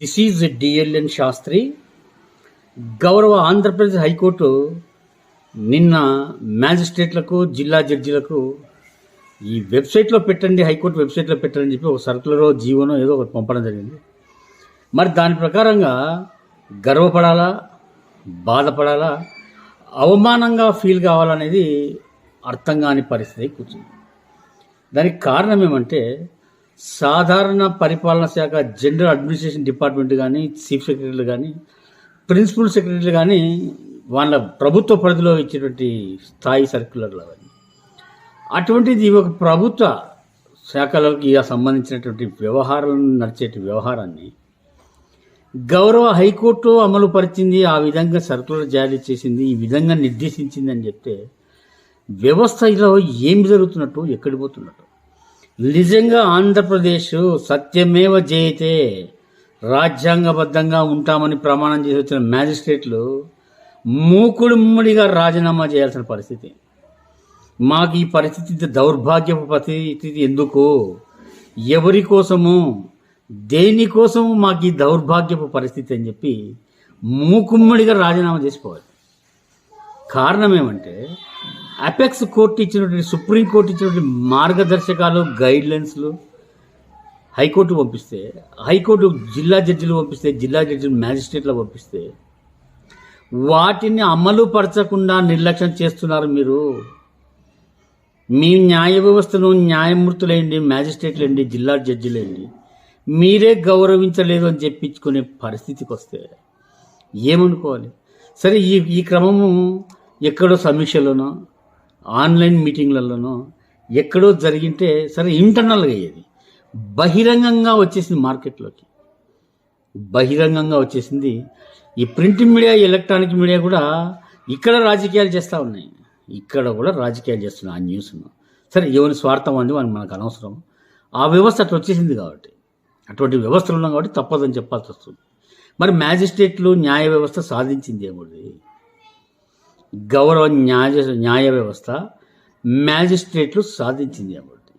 This is డిఎల్ఎన్ Sastry గౌరవ Andhra Pradesh high court నిన్న మ్యాజిస్ట్రేట్లకు జిల్లా జడ్జీలకు ఈ వెబ్సైట్లో పెట్టండి హైకోర్టు వెబ్సైట్లో పెట్టండి చెప్పి ఒక సర్కులరో జీవనో ఏదో ఒకటి పంపడం జరిగింది. మరి దాని ప్రకారంగా గర్వపడాలా బాధపడాలా అవమానంగా ఫీల్ కావాలనేది అర్థం కాని పరిస్థితి కూర్చుంది. దానికి కారణం ఏమంటే సాధారణ పరిపాలన శాఖ జనరల్ అడ్మినిస్ట్రేషన్ డిపార్ట్మెంట్ కానీ చీఫ్ సెక్రటరీలు కానీ ప్రిన్సిపల్ సెక్రటరీలు కానీ వాళ్ళ ప్రభుత్వ పరిధిలో ఇచ్చేటువంటి స్థాయి సర్క్యులర్లు అవన్నీ అటువంటిది ఒక ప్రభుత్వ శాఖలకి సంబంధించినటువంటి వ్యవహారాలను నడిచేటి వ్యవహారాన్ని గౌరవ హైకోర్టు అమలు పరిచింది ఆ విధంగా సర్కులర్ జారీ చేసింది ఈ విధంగా నిర్దేశించింది అని చెప్తే వ్యవస్థలో ఏం జరుగుతున్నట్టు ఎక్కడిపోతున్నట్టు నిజంగా ఆంధ్రప్రదేశ్ సత్యమేవ జయతే రాజ్యాంగబద్ధంగా ఉంటామని ప్రమాణం చేసి వచ్చిన మ్యాజిస్ట్రేట్లు మూకుడుమ్ముడిగా రాజీనామా చేయాల్సిన పరిస్థితి. మాకు ఈ పరిస్థితి దౌర్భాగ్యపు పరిస్థితి ఎందుకు? ఎవరి కోసము? దేనికోసము మాకు ఈ దౌర్భాగ్యపు పరిస్థితి అని చెప్పి మూకుమ్మడిగా రాజీనామా చేసిపోవాలి కారణం ఏమంటే అపెక్స్ కోర్టు ఇచ్చినటువంటి సుప్రీం కోర్టు ఇచ్చినటువంటి మార్గదర్శకాలు గైడ్లైన్స్లు హైకోర్టు పంపిస్తే హైకోర్టు జిల్లా జడ్జిలు పంపిస్తే జిల్లా జడ్జిలు మ్యాజిస్ట్రేట్లు పంపిస్తే వాటిని అమలు పరచకుండా నిర్లక్ష్యం చేస్తున్నారు మీరు. మీ న్యాయ వ్యవస్థను న్యాయమూర్తులేండి మ్యాజిస్ట్రేట్లేండి జిల్లా జడ్జిలేండి. మీరే గౌరవించలేదు అని చెప్పించుకునే పరిస్థితికి వస్తే ఏమనుకోవాలి? సరే ఈ ఈ క్రమము ఎక్కడో సమీక్షలోనో ఆన్లైన్ మీటింగ్లలోనో ఎక్కడో జరిగింటే సరే ఇంటర్నల్గా అయ్యేది. బహిరంగంగా వచ్చేసింది మార్కెట్లోకి. బహిరంగంగా వచ్చేసింది. ఈ ప్రింట్ మీడియా ఎలక్ట్రానిక్ మీడియా కూడా ఇక్కడ రాజకీయాలు చేస్తూ ఉన్నాయి. ఇక్కడ కూడా రాజకీయాలు చేస్తున్నాయి ఆ న్యూస్ను సరే ఎవరి స్వార్థం అంది అని మనకు అనవసరం. ఆ వ్యవస్థ అట్లా వచ్చేసింది కాబట్టి. అటువంటి వ్యవస్థలు ఉన్నాం కాబట్టి తప్పదని చెప్పాల్సి వస్తుంది. మరి మ్యాజిస్ట్రేట్లు న్యాయ వ్యవస్థ సాధించింది ఏమిటి గౌరవ న్యాయ న్యాయ వ్యవస్థ మ్యాజిస్ట్రేట్లు సాధించింది కాబట్టి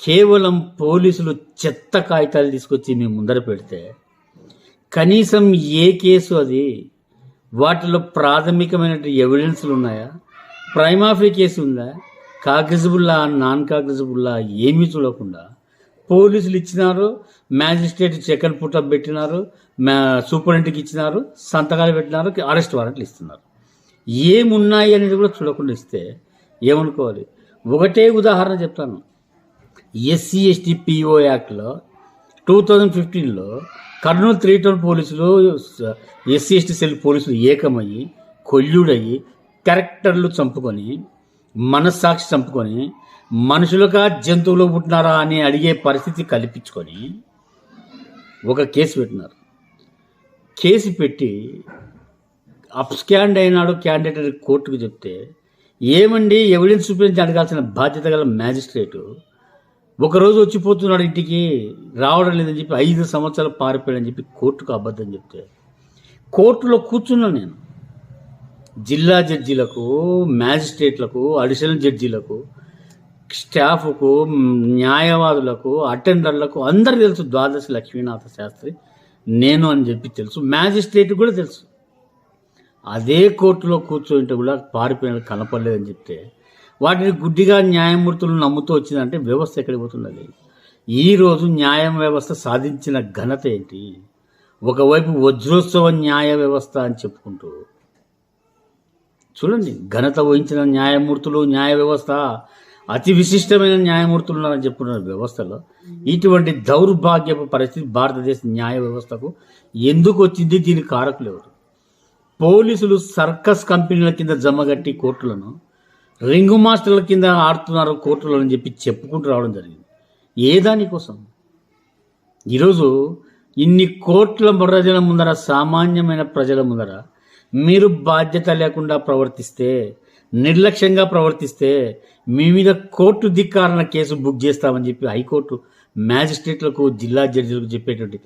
కేవలం పోలీసులు చెత్త కాగితాలు తీసుకొచ్చి మీ ముందర పెడితే కనీసం ఏ కేసు అది? వాటిలో ప్రాథమికమైన ఎవిడెన్స్లు ఉన్నాయా? ప్రైమాఫీ కేసు ఉందా? కాగ్రిజబుల్లా నాన్ కాగ్రిజబుల్లా ఏమీ చూడకుండా పోలీసులు ఇచ్చినారు మ్యాజిస్ట్రేట్ చెకన్ పుట్ట పెట్టినారు మ్యా సూపరింటెంట్కి ఇచ్చినారు సంతకాలు పెట్టినారు అరెస్ట్ వారెంట్లు ఇస్తున్నారు. ఏమున్నాయి అనేది కూడా చూడకుండా ఇస్తే ఏమనుకోవాలి? ఒకటే ఉదాహరణ చెప్తాను. ఎస్సీ ఎస్టీ పిఓ యాక్ట్లో టూ థౌజండ్ ఫిఫ్టీన్లో కర్నూలు త్రీ టౌన్ పోలీసులు ఎస్సీ ఎస్టీ సెల్ పోలీసులు ఏకమయ్యి కొల్లుడయ్యి క్యారెక్టర్లు చంపుకొని మనస్సాక్షి చంపుకొని మనుషులుగా జంతువులు పుట్టినారా అని అడిగే పరిస్థితి కల్పించుకొని ఒక కేసు పెట్టినారు. కేసు పెట్టి అప్స్కాండ్ అయినాడు క్యాండిడేట్ కోర్టుకు చెప్తే ఏమండి ఎవిడెన్స్ చూపించి అడగాల్సిన బాధ్యత గల మ్యాజిస్ట్రేటు? ఒకరోజు వచ్చిపోతున్నాడు ఇంటికి రావడం లేదని చెప్పి ఐదు సంవత్సరాలు పారిపోయాడని చెప్పి కోర్టుకు అబద్ధం చెప్తే కోర్టులో కూర్చున్నా నేను. జిల్లా జడ్జీలకు మ్యాజిస్ట్రేట్లకు అడిషనల్ జడ్జీలకు స్టాఫ్కు న్యాయవాదులకు అటెండర్లకు అందరు తెలుసు ద్వాదశి లక్ష్మీనాథ శాస్త్రి నేను అని చెప్పి తెలుసు. మ్యాజిస్ట్రేట్ కూడా తెలుసు. అదే కోర్టులో కూర్చుంటే కూడా పారిపోయిన కనపడలేదని చెప్తే వాటిని గుడ్డిగా న్యాయమూర్తులు నమ్ముతూ వచ్చిందంటే వ్యవస్థ ఎక్కడికి పోతున్నది ఈరోజు న్యాయ వ్యవస్థ సాధించిన ఘనత ఏంటి? ఒకవైపు వజ్రోత్సవ న్యాయ వ్యవస్థ అని చెప్పుకుంటూ చూడండి ఘనత వహించిన న్యాయమూర్తులు న్యాయ వ్యవస్థ అతి విశిష్టమైన న్యాయమూర్తులు ఉన్నారని చెప్పుకున్న వ్యవస్థలో ఇటువంటి దౌర్భాగ్యపు పరిస్థితి భారతదేశ న్యాయ వ్యవస్థకు ఎందుకు వచ్చింది? దీని కారకులు ఎవరు? పోలీసులు సర్కస్ కంపెనీల కింద జమగట్టి కోర్టులను రింగు మాస్టర్ల కింద ఆడుతున్నారు కోర్టులు అని చెప్పి చెప్పుకుంటూ రావడం జరిగింది. ఏ దానికోసం ఈరోజు ఇన్ని కోట్ల ప్రజల ముందర సామాన్యమైన ప్రజల ముందర మీరు బాధ్యత లేకుండా ప్రవర్తిస్తే నిర్లక్ష్యంగా ప్రవర్తిస్తే మీ మీద కోర్టు ధిక్కారణ కేసు బుక్ చేస్తామని చెప్పి హైకోర్టు మ్యాజిస్ట్రేట్లకు జిల్లా జడ్జిలకు చెప్పేటువంటి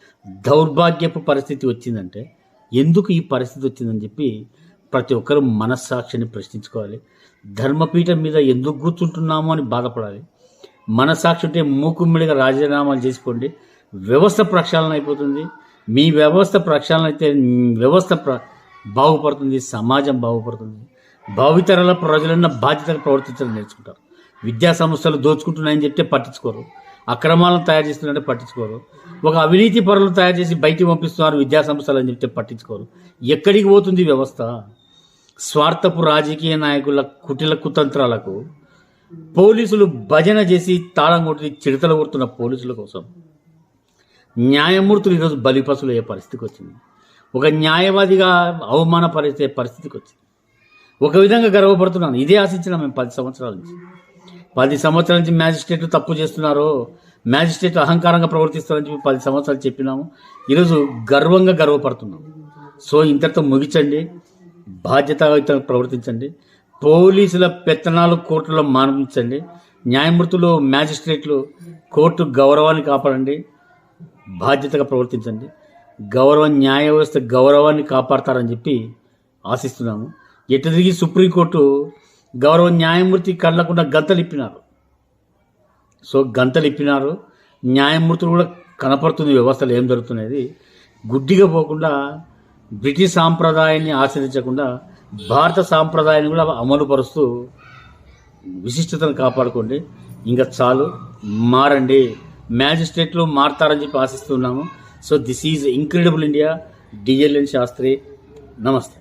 దౌర్భాగ్యపు పరిస్థితి వచ్చిందంటే ఎందుకు ఈ పరిస్థితి వచ్చిందని చెప్పి ప్రతి ఒక్కరు మనస్సాక్షిని ప్రశ్నించుకోవాలి. ధర్మపీఠం మీద ఎందుకు కూర్చుంటున్నామో అని బాధపడాలి. మనస్సాక్షి ఉంటే మూకుమ్మిడిగా రాజీనామాలు చేసుకోండి. వ్యవస్థ ప్రక్షాళన అయిపోతుంది. మీ వ్యవస్థ ప్రక్షాళన అయితే వ్యవస్థ ప్ర బాగుపడుతుంది. సమాజం బాగుపడుతుంది. భావితరాల ప్రజలన్న బాధ్యతగా ప్రవర్తించడం నేర్చుకుంటారు. విద్యా సంస్థలు దోచుకుంటున్నాయని చెప్తే పట్టించుకోరు. అక్రమాలను తయారు చేస్తున్నారంటే పట్టించుకోరు. ఒక అవినీతి పరులను తయారు చేసి బయటికి పంపిస్తున్నారు విద్యా సంస్థలు అని చెప్తే పట్టించుకోరు. ఎక్కడికి పోతుంది వ్యవస్థ? స్వార్థపు రాజకీయ నాయకుల కుటిల కుతంత్రాలకు పోలీసులు భజన చేసి తాళం కొట్టి చిడతలు కొడుతున్న పోలీసుల కోసం. న్యాయమూర్తులు ఈరోజు బలిపసులు అయ్యే పరిస్థితికి వచ్చింది. ఒక న్యాయవాదిగా అవమానపరిచే పరిస్థితికి వచ్చింది. ఒక విధంగా గర్వపడుతున్నాను. ఇదే ఆశించిన మేము పది సంవత్సరాల నుంచి. పది సంవత్సరాల నుంచి మ్యాజిస్ట్రేట్లు తప్పు చేస్తున్నారు. మ్యాజిస్ట్రేట్ అహంకారంగా ప్రవర్తిస్తారని చెప్పి పది సంవత్సరాలు చెప్పినాము. ఈరోజు గర్వంగా గర్వపడుతున్నాం. సో ఇంతటితో ముగించండి. బాధ్యతాయుతంగా ప్రవర్తించండి. పోలీసుల పెత్తనాలు కోర్టులో మానిపించండి. న్యాయమూర్తులు మ్యాజిస్ట్రేట్లు కోర్టు గౌరవాన్ని కాపాడండి. బాధ్యతగా ప్రవర్తించండి. గౌరవ న్యాయ వ్యవస్థ గౌరవాన్ని కాపాడతారని చెప్పి ఆశిస్తున్నాము. ఎటు తిరిగి సుప్రీంకోర్టు గౌరవ న్యాయమూర్తి కళ్ళకుండా గంతలిప్పినారు. సో గంతలిప్పినారు. న్యాయమూర్తులు కూడా కనపడుతుంది వ్యవస్థలు ఏం జరుగుతున్నది గుడ్డిగా పోకుండా బ్రిటిష్ సాంప్రదాయాన్ని ఆశ్రయించకుండా భారత సాంప్రదాయాన్ని కూడా అమలు పరుస్తూ విశిష్టతను కాపాడుకోండి. ఇంకా చాలు మారండి. మ్యాజిస్ట్రేట్లు మారతారని చెప్పి ఆశిస్తున్నాము. So this is incredible India. DLN Sastri నమస్తే.